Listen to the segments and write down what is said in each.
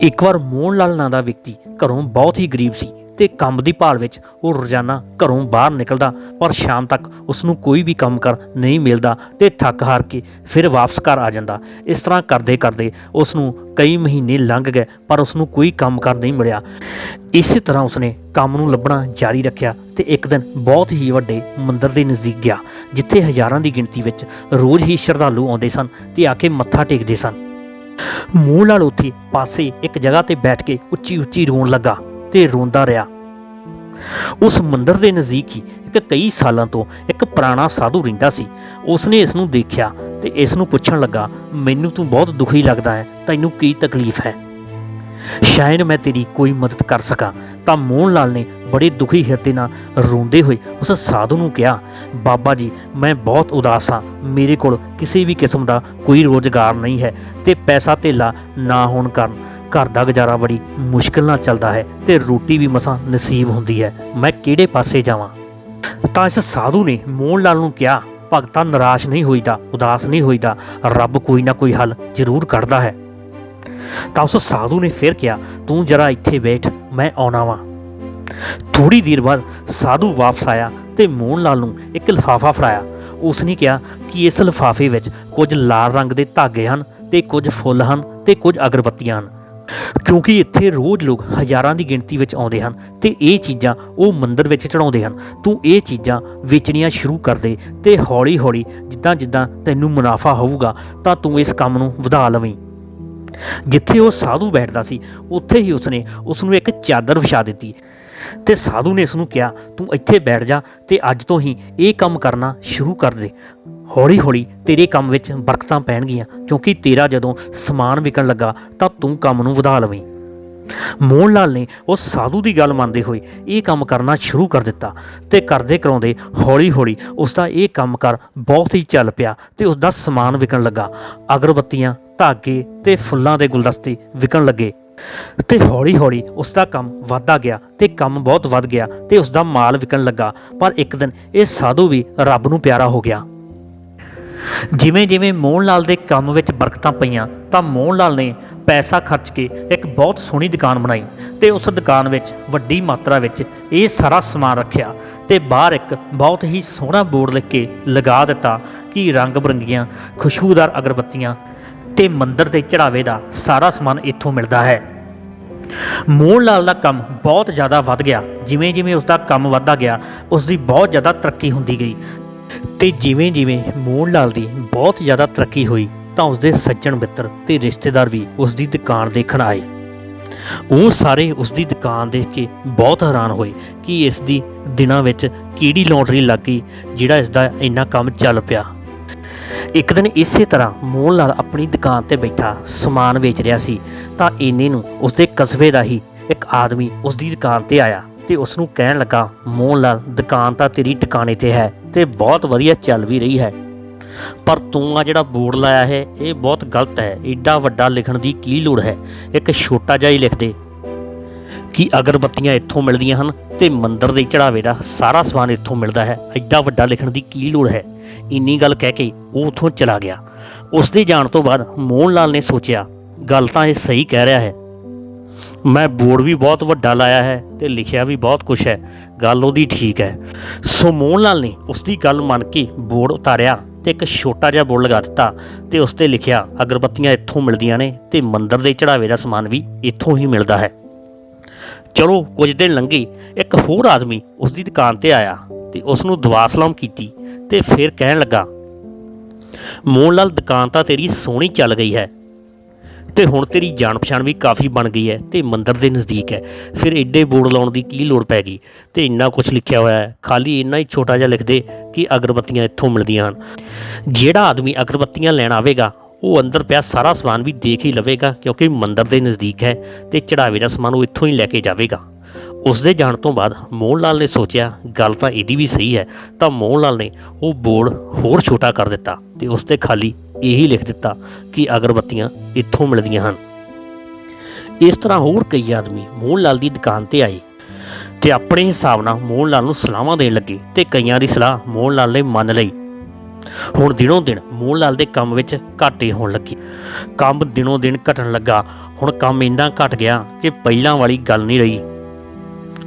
ਇੱਕ ਵਾਰ ਮੋਹਨ ਲਾਲ ਨਾਂ ਦਾ ਵਿਅਕਤੀ ਘਰੋਂ ਬਹੁਤ ਹੀ ਗਰੀਬ ਸੀ ਤੇ ਕੰਮ ਦੀ ਭਾਲ ਵਿੱਚ ਉਹ ਰੋਜ਼ਾਨਾ ਘਰੋਂ ਬਾਹਰ ਨਿਕਲਦਾ, ਪਰ ਸ਼ਾਮ ਤੱਕ ਉਸ ਨੂੰ ਕੋਈ ਵੀ ਕੰਮ ਕਰ ਨਹੀਂ ਮਿਲਦਾ ਤੇ ਥੱਕ ਹਾਰ ਕੇ ਫਿਰ ਵਾਪਸ ਘਰ ਆ ਜਾਂਦਾ। ਇਸ ਤਰ੍ਹਾਂ ਕਰਦੇ ਕਰਦੇ ਉਸ ਨੂੰ ਕਈ ਮਹੀਨੇ ਲੰਘ ਗਏ, ਪਰ ਉਸ ਨੂੰ ਕੋਈ ਕੰਮ ਕਰ ਨਹੀਂ ਮਿਲਿਆ। ਇਸੇ ਤਰ੍ਹਾਂ ਉਸਨੇ ਕੰਮ ਨੂੰ ਲੱਭਣਾ ਜਾਰੀ ਰੱਖਿਆ ਤੇ ਇੱਕ ਦਿਨ ਬਹੁਤ ਹੀ ਵੱਡੇ ਮੰਦਿਰ ਦੇ ਨਜ਼ਦੀਕ ਗਿਆ, ਜਿੱਥੇ ਹਜ਼ਾਰਾਂ ਦੀ ਗਿਣਤੀ ਵਿੱਚ ਰੋਜ਼ ਹੀ ਸ਼ਰਧਾਲੂ ਆਉਂਦੇ ਸਨ ਤੇ ਆ ਕੇ ਮੱਥਾ ਟੇਕਦੇ ਸਨ। ਮੂੰਹ ਨਾਲ ਉੱਥੇ ਪਾਸੇ ਇੱਕ ਜਗ੍ਹਾ ਤੇ ਬੈਠ ਕੇ ਉੱਚੀ ਉੱਚੀ ਰੋਣ ਲੱਗਾ ਤੇ ਰੋਂਦਾ ਰਿਹਾ। ਉਸ ਮੰਦਰ ਦੇ ਨਜ਼ਦੀਕ ਹੀ ਇੱਕ ਕਈ ਸਾਲਾਂ ਤੋਂ ਇੱਕ ਪੁਰਾਣਾ ਸਾਧੂ ਰਹਿੰਦਾ ਸੀ। ਉਸਨੇ ਇਸ ਨੂੰ ਦੇਖਿਆ ਤੇ ਇਸ ਨੂੰ ਪੁੱਛਣ ਲੱਗਾ, ਮੈਨੂੰ ਤੂੰ ਬਹੁਤ ਦੁਖੀ ਲੱਗਦਾ ਹੈ, ਤੈਨੂੰ ਕੀ ਤਕਲੀਫ ਹੈ? ਸ਼ਾਇਦ ਮੈਂ ਤੇਰੀ ਕੋਈ ਮਦਦ ਕਰ ਸਕਾਂ। ਤਾਂ ਮੋਹਨ ਲਾਲ ਨੇ ਬੜੇ ਦੁਖੀ ਹਿਰਦੇ ਨਾਲ ਰੋਂਦੇ ਹੋਏ ਉਸ ਸਾਧੂ ਨੂੰ ਕਿਹਾ, ਬਾਬਾ ਜੀ, ਮੈਂ ਬਹੁਤ ਉਦਾਸ ਹਾਂ। ਮੇਰੇ ਕੋਲ ਕਿਸੇ ਵੀ ਕਿਸਮ ਦਾ ਕੋਈ ਰੋਜ਼ਗਾਰ ਨਹੀਂ ਹੈ ਤੇ ਪੈਸਾ ਧੇਲਾ ਨਾ ਹੋਣ ਕਾਰਨ ਘਰ ਦਾ ਗੁਜ਼ਾਰਾ ਬੜੀ ਮੁਸ਼ਕਲ ਨਾਲ ਚੱਲਦਾ ਹੈ ਤੇ ਰੋਟੀ ਵੀ ਮਸਾਂ ਨਸੀਬ ਹੁੰਦੀ ਹੈ। ਮੈਂ ਕਿਹੜੇ ਪਾਸੇ ਜਾਵਾਂ? ਤਾਂ ਇਸ ਸਾਧੂ ਨੇ ਮੋਹਨ ਲਾਲ ਨੂੰ ਕਿਹਾ, ਭਗਤਾ ਨਿਰਾਸ਼ ਨਹੀਂ ਹੋਈਦਾ, ਉਦਾਸ ਨਹੀਂ ਹੋਈਦਾ। ਰੱਬ ਕੋਈ ਨਾ ਕੋਈ ਹੱਲ ਜ਼ਰੂਰ ਕੱਢਦਾ ਹੈ। ਤਾਂ ਉਸ ਸਾਧੂ ਨੇ ਫਿਰ ਕਿਹਾ, ਤੂੰ ਜਰਾ ਇੱਥੇ ਬੈਠ, ਮੈਂ ਆਉਣਾ ਵਾਂ। ਥੋੜੀ ਦੇਰ ਬਾਅਦ ਸਾਧੂ ਵਾਪਸ ਆਇਆ ਤੇ ਮੋਹਨ ਲਾਲ ਨੂੰ ਇੱਕ ਲਿਫਾਫਾ ਫੜਾਇਆ। ਉਸ ਨੇ ਕਿਹਾ ਕਿ ਇਸ ਲਿਫਾਫੇ ਵਿੱਚ ਕੁਝ ਲਾਲ ਰੰਗ ਦੇ ਧਾਗੇ ਹਨ ਤੇ ਕੁਝ ਫੁੱਲ ਹਨ ਤੇ ਕੁਝ ਅਗਰਬੱਤੀਆਂ ਹਨ। ਕਿਉਂਕਿ ਇੱਥੇ ਰੋਜ਼ ਲੋਕ ਹਜ਼ਾਰਾਂ ਦੀ ਗਿਣਤੀ ਵਿੱਚ ਆਉਂਦੇ ਹਨ ਤੇ ਇਹ ਚੀਜ਼ਾਂ ਉਹ ਮੰਦਰ ਵਿੱਚ ਚੜਾਉਂਦੇ ਹਨ। ਤੂੰ ਇਹ ਚੀਜ਼ਾਂ ਵੇਚਣੀਆਂ ਸ਼ੁਰੂ ਕਰ ਦੇ ਤੇ ਹੌਲੀ-ਹੌਲੀ ਜਿੱਦਾਂ ਜਿੱਦਾਂ ਤੈਨੂੰ ਮੁਨਾਫਾ ਹੋਊਗਾ, ਤਾਂ ਤੂੰ ਇਸ ਕੰਮ ਨੂੰ ਵਧਾ ਲਵੇਂ। ਜਿੱਥੇ ਉਹ ਸਾਧੂ ਬੈਠਦਾ ਸੀ, ਉੱਥੇ ਹੀ ਉਸਨੇ ਉਸ ਨੂੰ ਇੱਕ ਚਾਦਰ ਵਿਛਾ ਦਿੱਤੀ। ਤੇ ਸਾਧੂ ਨੇ ਇਸ ਨੂੰ ਕਿਹਾ, ਤੂੰ ਇੱਥੇ ਬੈਠ ਜਾ ਤੇ ਅੱਜ ਤੋਂ ਹੀ ਇਹ ਕੰਮ ਕਰਨਾ ਸ਼ੁਰੂ ਕਰ ਦੇ। ਹੌਲੀ-ਹੌਲੀ ਤੇਰੇ ਕੰਮ ਵਿੱਚ ਬਰਕਤਾਂ ਪੈਣਗੀਆਂ, ਕਿਉਂਕਿ ਤੇਰਾ ਜਦੋਂ ਸਮਾਨ ਵਿਕਣ ਲੱਗਾ ਤਾਂ ਤੂੰ ਕੰਮ ਨੂੰ ਵਧਾ ਲਵੇਂ। ਮੋਹਨ ਲਾਲ ਨੇ ਉਸ ਸਾਧੂ ਦੀ ਗੱਲ ਮੰਨਦੇ ਹੋਏ ਇਹ ਕੰਮ ਕਰਨਾ ਸ਼ੁਰੂ ਕਰ ਦਿੱਤਾ ਤੇ ਕਰਦੇ ਕਰਾਉਂਦੇ ਹੌਲੀ-ਹੌਲੀ ਉਸ ਦਾ ਇਹ ਕੰਮ ਕਰ ਬਹੁਤ ਹੀ ਚੱਲ ਪਿਆ ਤੇ ਉਸ ਦਾ ਸਮਾਨ ਵਿਕਣ ਲੱਗਾ। ਅਗਰਬੱਤੀਆਂ, ਧਾਗੇ ਤੇ ਫੁੱਲਾਂ ਦੇ ਗੁਲਦਸਤੇ ਵਿਕਣ ਲੱਗੇ ਤੇ ਹੌਲੀ-ਹੌਲੀ ਉਸ ਦਾ ਕੰਮ ਵਧਦਾ ਗਿਆ ਤੇ ਕੰਮ ਬਹੁਤ ਵੱਧ ਗਿਆ ਤੇ ਉਸ ਦਾ ਮਾਲ ਵਿਕਣ ਲੱਗਾ। ਪਰ ਇੱਕ ਦਿਨ ਇਹ ਸਾਧੂ ਵੀ ਰੱਬ ਨੂੰ ਪਿਆਰਾ ਹੋ ਗਿਆ। ਜਿਵੇਂ ਜਿਵੇਂ ਮੋਹਨ ਲਾਲ ਦੇ ਕੰਮ ਵਿੱਚ ਬਰਕਤਾਂ ਪਈਆਂ, ਤਾਂ ਮੋਹਨ ਲਾਲ ਨੇ ਪੈਸਾ ਖਰਚ ਕੇ ਇੱਕ ਬਹੁਤ ਸੋਹਣੀ ਦੁਕਾਨ ਬਣਾਈ ਤੇ ਉਸ ਦੁਕਾਨ ਵਿੱਚ ਵੱਡੀ ਮਾਤਰਾ ਵਿੱਚ ਇਹ ਸਾਰਾ ਸਮਾਨ ਰੱਖਿਆ ਤੇ ਬਾਹਰ ਇੱਕ ਬਹੁਤ ਹੀ ਸੋਹਣਾ ਬੋਰਡ ਲਿਖ ਕੇ ਲਗਾ ਦਿੱਤਾ ਕਿ ਰੰਗ ਬਰੰਗੀਆਂ, ਖੁਸ਼ਬੂਦਾਰ ਅਗਰਬੱਤੀਆਂ ਤੇ ਮੰਦਰ ਦੇ ਚੜਾਵੇ ਦਾ ਸਾਰਾ ਸਮਾਨ ਇੱਥੋਂ ਮਿਲਦਾ ਹੈ। ਮੋਹਨ ਲਾਲ ਦਾ ਕੰਮ ਬਹੁਤ ਜ਼ਿਆਦਾ ਵੱਧ ਗਿਆ। ਜਿਵੇਂ ਜਿਵੇਂ ਉਸ ਦਾ ਕੰਮ ਵੱਧਦਾ ਗਿਆ, ਉਸ ਦੀ ਬਹੁਤ ਜ਼ਿਆਦਾ ਤਰੱਕੀ ਹੁੰਦੀ ਗਈ ਤੇ ਜਿਵੇਂ ਜਿਵੇਂ ਮੋਹਨ ਲਾਲ ਦੀ ਬਹੁਤ ਜ਼ਿਆਦਾ ਤਰੱਕੀ ਹੋਈ, ਤਾਂ ਉਸਦੇ ਸੱਜਣ ਮਿੱਤਰ ਤੇ ਰਿਸ਼ਤੇਦਾਰ ਵੀ ਉਸ ਦੀ ਦੁਕਾਨ ਦੇਖਣ ਆਏ। ਉਹ ਸਾਰੇ ਉਸ ਦੀ ਦੁਕਾਨ ਦੇਖ ਕੇ ਬਹੁਤ ਹੈਰਾਨ ਹੋਏ ਕਿ ਇਸ ਦੀ ਦਿਨਾਂ ਵਿੱਚ ਕਿਹੜੀ ਲੋਟਰੀ ਲੱਗ ਗਈ, ਜਿਹੜਾ ਇਸ ਦਾ ਇੰਨਾ ਕੰਮ ਚੱਲ ਪਿਆ। ਇੱਕ ਦਿਨ ਇਸੇ ਤਰ੍ਹਾਂ ਮੋਹਨ ਲਾਲ ਆਪਣੀ ਦੁਕਾਨ ਤੇ ਬੈਠਾ, ਸਮਾਨ ਵੇਚ ਰਿਹਾ ਸੀ, ਤਾਂ ਇੰਨੇ ਨੂੰ ਉਸਦੇ ਕਸਬੇ ਦਾ ਹੀ ਇੱਕ ਆਦਮੀ ਉਸ ਦੀ ਦੁਕਾਨ ਤੇ ਆਇਆ ਤੇ ਉਸ ਨੂੰ ਕਹਿਣ ਲੱਗਾ, ਮੋਹਨ ਲਾਲ, ਦੁਕਾਨ ਤਾਂ ਤੇਰੀ ਟਿਕਾਣੇ ਤੇ ਹੈ ਤੇ ਬਹੁਤ ਵਧੀਆ ਚੱਲ ਵੀ ਰਹੀ ਹੈ। ਪਰ ਤੂੰ ਆ ਜਿਹੜਾ ਬੋਰਡ ਲਾਇਆ ਹੈ, ਇਹ ਬਹੁਤ ਗਲਤ ਹੈ। ਏਡਾ ਵੱਡਾ ਲਿਖਣ ਦੀ ਕੀ ਲੋੜ ਹੈ? ਇੱਕ ਛੋਟਾ ਜਿਹਾ ਹੀ ਲਿਖ ਦੇ। ਕਿ ਅਗਰਬੱਤੀਆਂ ਇੱਥੋਂ ਮਿਲਦੀਆਂ ਹਨ ਤੇ ਮੰਦਰ ਦੇ ਚੜਾਵੇ ਦਾ ਸਾਰਾ ਸਮਾਨ ਇੱਥੋਂ ਮਿਲਦਾ ਹੈ? ਐਡਾ ਵੱਡਾ ਲਿਖਣ ਦੀ ਕੀ ਲੋੜ ਹੈ? ਇੰਨੀ ਗੱਲ ਕਹਿ ਕੇ ਉਹ ਉਥੋਂ ਚਲਾ ਗਿਆ। ਉਸ ਦੇ ਜਾਣ ਤੋਂ ਬਾਅਦ ਮੋਹਨ ਲਾਲ ਨੇ ਸੋਚਿਆ, ਗੱਲ ਤਾਂ ਇਹ ਸਹੀ ਕਹਿ ਰਿਹਾ ਹੈ। ਮੈਂ ਬੋਰਡ ਵੀ ਬਹੁਤ ਵੱਡਾ ਲਾਇਆ ਹੈ ਤੇ ਲਿਖਿਆ ਵੀ ਬਹੁਤ ਕੁਝ ਹੈ। ਗੱਲ ਉਹਦੀ ਠੀਕ ਹੈ। ਸੋ ਮੋਹਨ ਲਾਲ ਨੇ ਉਸ ਦੀ ਗੱਲ ਮੰਨ ਕੇ ਬੋਰਡ ਉਤਾਰਿਆ ਤੇ ਇੱਕ ਛੋਟਾ ਜਿਹਾ ਬੋਰਡ ਲਗਾ ਦਿੱਤਾ ਤੇ ਉਸ ਤੇ ਲਿਖਿਆ, ਅਗਰਬੱਤੀਆਂ ਇੱਥੋਂ ਮਿਲਦੀਆਂ ਨੇ ਤੇ ਮੰਦਰ ਦੇ ਚੜਾਵੇ ਦਾ ਸਮਾਨ ਵੀ ਇੱਥੋਂ ਹੀ ਮਿਲਦਾ ਹੈ। ਚਲੋ, ਕੁਝ ਦਿਨ ਲੰਘੇ, ਇੱਕ ਹੋਰ ਆਦਮੀ ਉਸ ਦੀ ਦੁਕਾਨ ਤੇ ਆਇਆ ਤੇ ਉਸ ਨੂੰ ਦੁਆ ਸਲਾਮ ਕੀਤੀ ਤੇ ਫਿਰ ਕਹਿਣ ਲੱਗਾ, ਮੋਹਨ ਲਾਲ, ਦੁਕਾਨ ਤਾਂ ਤੇਰੀ ਸੋਹਣੀ ਚੱਲ ਗਈ ਹੈ ਤੇ ਹੁਣ ਤੇਰੀ ਜਾਣ ਪਛਾਣ ਵੀ ਕਾਫੀ ਬਣ ਗਈ ਹੈ ਤੇ ਮੰਦਰ ਦੇ ਨਜ਼ਦੀਕ ਹੈ। ਫਿਰ ਐਡੇ ਬੋਰਡ ਲਾਉਣ ਦੀ ਕੀ ਲੋੜ ਪੈ ਗਈ? ਤੇ ਇੰਨਾ ਕੁਝ ਲਿਖਿਆ ਹੋਇਆ ਹੈ। ਖਾਲੀ ਇੰਨਾ ਹੀ ਛੋਟਾ ਜਿਹਾ ਲਿਖ ਦੇ ਕਿ ਅਗਰਬੱਤੀਆਂ ਇੱਥੋਂ ਮਿਲਦੀਆਂ ਹਨ। ਜਿਹੜਾ ਆਦਮੀ ਅਗਰਬੱਤੀਆਂ ਲੈਣ ਆਵੇਗਾ, ਉਹ ਅੰਦਰ ਪਿਆ ਸਾਰਾ ਸਮਾਨ ਵੀ ਦੇਖ ਹੀ ਲਵੇਗਾ, ਕਿਉਂਕਿ ਮੰਦਰ ਦੇ ਨਜ਼ਦੀਕ ਹੈ ਤੇ ਚੜਾਵੇ ਦਾ ਸਮਾਨ ਉਹ ਇੱਥੋਂ ਹੀ ਲੈ ਕੇ ਜਾਵੇਗਾ। ਉਸ ਦੇ ਜਾਣ ਤੋਂ ਬਾਅਦ ਮੋਹਨ ਲਾਲ ਨੇ ਸੋਚਿਆ, ਗੱਲ ਤਾਂ ਇਹਦੀ ਵੀ ਸਹੀ ਹੈ। ਤਾਂ ਮੋਹਨ ਲਾਲ ਨੇ ਉਹ ਬੋਰਡ ਹੋਰ ਛੋਟਾ ਕਰ ਦਿੱਤਾ ਤੇ ਉਸ ਤੇ ਖਾਲੀ ਇਹੀ ਲਿਖ ਦਿੱਤਾ ਕਿ ਅਗਰਬੱਤੀਆਂ ਇੱਥੋਂ ਮਿਲਦੀਆਂ ਹਨ। ਇਸ ਤਰ੍ਹਾਂ ਹੋਰ ਕਈ ਆਦਮੀ ਮੋਹਨ ਲਾਲ ਦੀ ਦੁਕਾਨ ਤੇ ਆਏ ਤੇ ਆਪਣੇ ਹਿਸਾਬ ਨਾਲ ਮੋਹਨ ਲਾਲ ਨੂੰ ਸਲਾਹਾਂ ਦੇਣ ਲੱਗੇ ਤੇ ਕਈਆਂ ਦੀ ਸਲਾਹ ਮੋਹਨ ਲਾਲ ਨੇ ਮੰਨ ਲਈ। ਹੁਣ ਦਿਨੋਂ ਦਿਨ ਮੋਹਨ ਲਾਲ ਦੇ ਕੰਮ ਵਿੱਚ ਘਾਟੇ ਹੋਣ ਲੱਗੀ। ਕੰਮ ਦਿਨੋਂ ਦਿਨ ਘਟਣ ਲੱਗਾ। ਹੁਣ ਕੰਮ ਇੰਨਾ ਘਟ ਗਿਆ ਕਿ ਪਹਿਲਾਂ ਵਾਲੀ ਗੱਲ ਨਹੀਂ ਰਹੀ।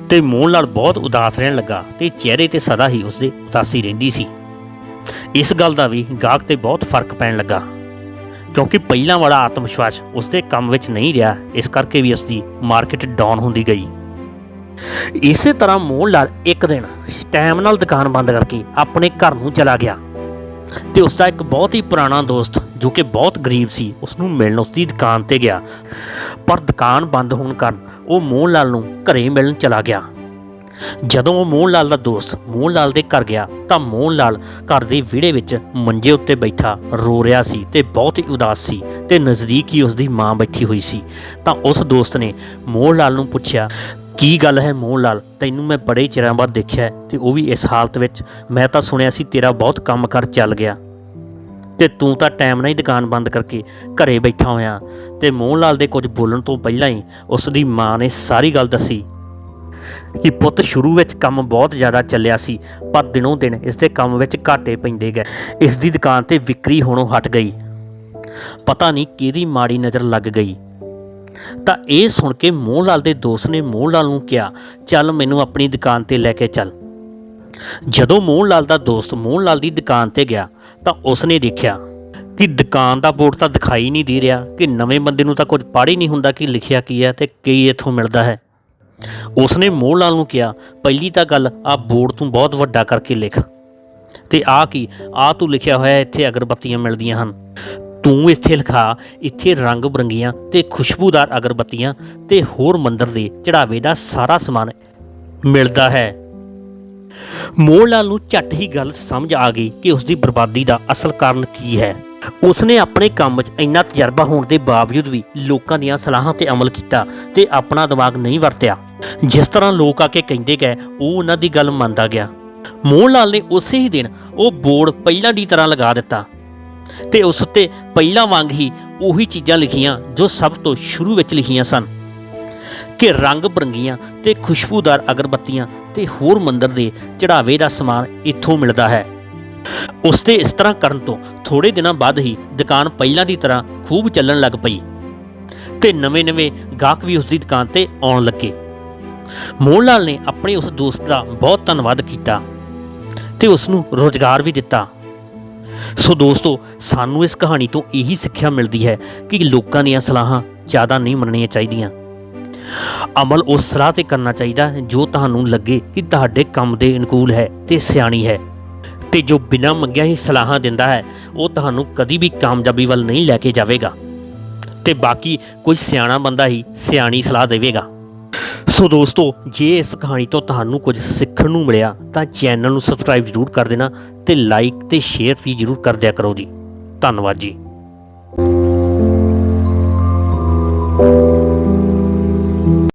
ਤੇ ਮੋਹਨ ਲਾਲ ਬਹੁਤ ਉਦਾਸ ਰਹਿਣ ਲੱਗਾ ਤੇ ਚਿਹਰੇ ਤੇ ਸਦਾ ਹੀ ਉਸਦੇ ਉਦਾਸੀ ਰਹਿੰਦੀ ਸੀ। ਇਸ ਗੱਲ ਦਾ ਵੀ ਗਾਹਕ ਤੇ ਬਹੁਤ ਫ਼ਰਕ ਪੈਣ ਲੱਗਾ। ਕਿਉਂਕਿ ਪਹਿਲਾਂ ਵਾਲਾ ਆਤਮ ਵਿਸ਼ਵਾਸ ਉਸਦੇ ਕੰਮ ਵਿੱਚ ਨਹੀਂ ਰਿਹਾ, ਇਸ ਕਰਕੇ ਵੀ ਉਸਦੀ ਮਾਰਕੀਟ ਡਾਊਨ ਹੁੰਦੀ ਗਈ। ਇਸੇ ਤਰ੍ਹਾਂ ਮੋਹਨ ਲਾਲ ਇੱਕ ਦਿਨ ਟਾਈਮ ਨਾਲ ਦੁਕਾਨ ਬੰਦ ਕਰਕੇ ਆਪਣੇ ਘਰ ਨੂੰ ਚਲਾ ਗਿਆ। ਤੇ ਉਸ ਦਾ ਇੱਕ ਬਹੁਤ ਹੀ ਪੁਰਾਣਾ ਦੋਸਤ, ਜੋ ਕਿ ਬਹੁਤ ਗਰੀਬ ਸੀ ਉਸ ਨੂੰ ਮਿਲਣ ਉਸ ਦੀ ਦੁਕਾਨ ਤੇ ਗਿਆ। ਪਰ ਦੁਕਾਨ ਬੰਦ ਹੋਣ ਕਾਰਨ ਉਹ ਮੋਹਨ ਲਾਲ ਨੂੰ ਘਰੇ ਮਿਲਣ ਚਲਾ ਗਿਆ। ਜਦੋਂ ਉਹ ਮੋਹਨ ਲਾਲ ਦਾ ਦੋਸਤ ਮੋਹਨ ਲਾਲ ਦੇ ਘਰ ਗਿਆ ਤਾਂ ਮੋਹਨ ਲਾਲ ਘਰ ਦੇ ਵਿਹੜੇ ਵਿੱਚ ਮੰਜੇ ਉੱਤੇ ਬੈਠਾ, ਰੋ ਰਿਹਾ ਸੀ ਤੇ ਬਹੁਤ ਹੀ ਉਦਾਸ ਸੀ ਤੇ ਨਜ਼ਦੀਕ ਹੀ ਉਸ ਦੀ ਮਾਂ ਬੈਠੀ ਹੋਈ ਸੀ। ਤਾਂ ਉਸ ਦੋਸਤ ਨੇ ਮੋਹਨ ਲਾਲ ਨੂੰ ਪੁੱਛਿਆ, ਕੀ ਗੱਲ ਹੈ ਮੋਹਨ ਲਾਲ? ਤੈਨੂੰ ਮੈਂ ਬੜੇ ਚਿਰਾਂ ਬਾਅਦ ਦੇਖਿਆ ਹੈ ਤੇ ਉਹ ਵੀ ਇਸ ਹਾਲਤ ਵਿੱਚ। ਮੈਂ ਤਾਂ ਸੁਣਿਆ ਸੀ ਤੇਰਾ ਬਹੁਤ ਕੰਮ ਕਰ ਚੱਲ ਗਿਆ। ਤੇ ਤੂੰ ਤਾਂ ਟਾਈਮ ਨਾਲ ਹੀ ਦੁਕਾਨ ਬੰਦ ਕਰਕੇ ਘਰੇ ਬੈਠਾ ਹੋਇਆ ਤੇ ਮੋਹਨ ਲਾਲ ਦੇ ਕੁਝ ਬੋਲਣ ਤੋਂ ਪਹਿਲਾਂ ਹੀ ਉਸ ਦੀ ਮਾਂ ਨੇ ਸਾਰੀ ਗੱਲ ਦੱਸੀ। ਕਿ ਪੁੱਤ ਸ਼ੁਰੂ ਵਿੱਚ ਕੰਮ ਬਹੁਤ ਜ਼ਿਆਦਾ ਚੱਲਿਆ ਸੀ, ਪਰ ਦਿਨੋਂ ਦਿਨ ਇਸ ਦੇ ਕੰਮ ਵਿੱਚ ਘਾਟੇ ਪੈਂਦੇ ਗਏ। ਇਸ ਦੀ ਦੁਕਾਨ ਤੇ ਵਿਕਰੀ ਹੋਣੋਂ ਹਟ ਗਈ। ਪਤਾ ਨਹੀਂ ਕਿਹਦੀ ਮਾੜੀ ਨਜ਼ਰ ਲੱਗ ਗਈ। ਤਾਂ ਇਹ ਸੁਣ ਕੇ ਮੋਹਨ ਲਾਲ ਦੇ ਦੋਸਤ ਨੇ ਮੋਹਨ ਲਾਲ ਨੂੰ ਕਿਹਾ, ਚੱਲ ਮੈਨੂੰ ਆਪਣੀ ਦੁਕਾਨ ਤੇ ਲੈ ਕੇ ਚੱਲ। ਜਦੋਂ ਮੋਹਨ ਲਾਲ ਦਾ ਦੋਸਤ ਮੋਹਨ ਲਾਲ ਦੀ ਦੁਕਾਨ ਤੇ ਗਿਆ, ਤਾਂ ਉਸਨੇ ਦੇਖਿਆ ਕਿ ਦੁਕਾਨ ਦਾ ਬੋਰਡ ਤਾਂ ਦਿਖਾਈ ਨਹੀਂ ਦੇ ਰਿਹਾ, ਕਿ ਨਵੇਂ ਬੰਦੇ ਨੂੰ ਤਾਂ ਕੁਝ ਪੜ੍ਹ ਹੀ ਨਹੀਂ ਹੁੰਦਾ ਕਿ ਲਿਖਿਆ ਕੀ ਹੈ ਤੇ ਕੀ ਇੱਥੋਂ ਮਿਲਦਾ ਹੈ। ਉਸਨੇ ਮੋਹਨ ਲਾਲ ਨੂੰ ਕਿਹਾ, ਪਹਿਲੀ ਤਾਂ ਗੱਲ ਆ ਬੋਰਡ ਤੂੰ ਬਹੁਤ ਵੱਡਾ ਕਰਕੇ ਲਿਖ। ਤੇ ਆ ਕੀ? ਆ ਤੂੰ ਲਿਖਿਆ ਹੋਇਆ ਇੱਥੇ ਅਗਰਬੱਤੀਆਂ ਮਿਲਦੀਆਂ ਹਨ। ਤੂੰ ਇੱਥੇ ਲਿਖਾ, ਇੱਥੇ ਰੰਗ ਬਰੰਗੀਆਂ ਤੇ ਖੁਸ਼ਬੂਦਾਰ ਅਗਰਬੱਤੀਆਂ ਤੇ ਹੋਰ ਮੰਦਰ ਦੇ ਚੜਾਵੇ ਦਾ ਸਾਰਾ ਸਮਾਨ ਮਿਲਦਾ ਹੈ। ਮੋਹਨ ਲਾਲ ਨੂੰ ਝੱਟ ਹੀ ਗੱਲ ਸਮਝ ਆ ਗਈ ਕਿ ਉਸ ਦੀ ਬਰਬਾਦੀ ਦਾ ਅਸਲ ਕਾਰਨ ਕੀ ਹੈ। ਉਸਨੇ ਆਪਣੇ ਕੰਮ 'ਚ ਇੰਨਾ ਤਜਰਬਾ ਹੋਣ ਦੇ ਬਾਵਜੂਦ ਵੀ ਲੋਕਾਂ ਦੀਆਂ ਸਲਾਹਾਂ ਤੇ ਅਮਲ ਕੀਤਾ ਤੇ ਆਪਣਾ ਦਿਮਾਗ ਨਹੀਂ ਵਰਤਿਆ। ਜਿਸ ਤਰ੍ਹਾਂ ਲੋਕ ਆ ਕੇ ਕਹਿੰਦੇ ਗਏ, ਉਹ ਉਹਨਾਂ ਦੀ ਗੱਲ ਮੰਨਦਾ ਗਿਆ। ਮੋਹਨ ਲਾਲ ਨੇ ਉਸੇ ਹੀ ਦਿਨ ਉਹ ਬੋਰਡ ਪਹਿਲਾਂ ਦੀ ਤਰ੍ਹਾਂ ਲਗਾ ਦਿੱਤਾ ਤੇ ਉਸ ਉੱਤੇ ਪਹਿਲਾਂ ਵਾਂਗ ਹੀ ਉਹੀ ਚੀਜ਼ਾਂ ਲਿਖੀਆਂ ਜੋ ਸਭ ਤੋਂ ਸ਼ੁਰੂ ਵਿੱਚ ਲਿਖੀਆਂ ਸਨ। ਕਿ ਰੰਗ ਬਰੰਗੀਆਂ ਤੇ ਖੁਸ਼ਬੂਦਾਰ ਅਗਰਬੱਤੀਆਂ ਤੇ ਹੋਰ ਮੰਦਰ ਦੇ ਚੜਾਵੇ ਦਾ ਸਮਾਨ ਇੱਥੋਂ ਮਿਲਦਾ ਹੈ। ਉਸ 'ਤੇ ਇਸ ਤਰ੍ਹਾਂ ਕਰਨ ਤੋਂ ਥੋੜੇ ਦਿਨਾਂ ਬਾਅਦ ਹੀ ਦੁਕਾਨ ਪਹਿਲਾਂ ਦੀ ਤਰ੍ਹਾਂ ਖੂਬ ਚੱਲਣ ਲੱਗ ਪਈ ਤੇ ਨਵੇਂ-ਨਵੇਂ ਗਾਹਕ ਵੀ ਉਸ ਦੀ ਦੁਕਾਨ ਤੇ ਆਉਣ ਲੱਗੇ। ਮੋਹਨ ਲਾਲ ਨੇ ਆਪਣੇ ਉਸ ਦੋਸਤ ਦਾ ਬਹੁਤ ਧੰਨਵਾਦ ਕੀਤਾ ਤੇ ਉਸ ਨੂੰ ਰੋਜ਼ਗਾਰ ਵੀ ਦਿੱਤਾ। ਸੋ ਦੋਸਤੋ, ਸਾਨੂੰ ਇਸ ਕਹਾਣੀ ਤੋਂ ਇਹੀ ਸਿੱਖਿਆ ਮਿਲਦੀ ਹੈ ਕਿ ਲੋਕਾਂ ਦੀਆਂ ਸਲਾਹਾਂ ਜ਼ਿਆਦਾ ਨਹੀਂ ਮੰਨਣੀਆਂ ਚਾਹੀਦੀਆਂ। ਅਮਲ ਉਸ ਸਲਾਹ ਤੇ ਕਰਨਾ ਚਾਹੀਦਾ ਜੋ ਤੁਹਾਨੂੰ ਲੱਗੇ ਕਿ ਤੁਹਾਡੇ ਕੰਮ ਦੇ ਅਨੁਕੂਲ ਹੈ ਤੇ ਸਿਆਣੀ ਹੈ। ਤੇ ਜੋ ਬਿਨਾਂ ਮੰਗਿਆ ਹੀ ਸਲਾਹਾਂ ਦਿੰਦਾ ਹੈ, ਉਹ ਤੁਹਾਨੂੰ ਕਦੀ ਵੀ ਕਾਮਯਾਬੀ ਵੱਲ ਨਹੀਂ ਲੈ ਕੇ ਜਾਵੇਗਾ। ਤੇ ਬਾਕੀ ਕੋਈ ਸਿਆਣਾ ਬੰਦਾ ਹੀ ਸਿਆਣੀ ਸਲਾਹ ਦੇਵੇਗਾ। ਸੋ ਦੋਸਤੋ, ਜੇ ਇਸ ਕਹਾਣੀ ਤੋਂ ਤੁਹਾਨੂੰ ਕੁਝ ਸਿੱਖਣ ਨੂੰ ਮਿਲਿਆ, ਤਾਂ ਚੈਨਲ ਨੂੰ ਸਬਸਕ੍ਰਾਈਬ ਜ਼ਰੂਰ ਕਰ ਦੇਣਾ ਤੇ ਲਾਈਕ ਤੇ ਸ਼ੇਅਰ ਵੀ ਜ਼ਰੂਰ ਕਰ ਦਿਆ ਕਰੋ ਜੀ। ਧੰਨਵਾਦ ਜੀ।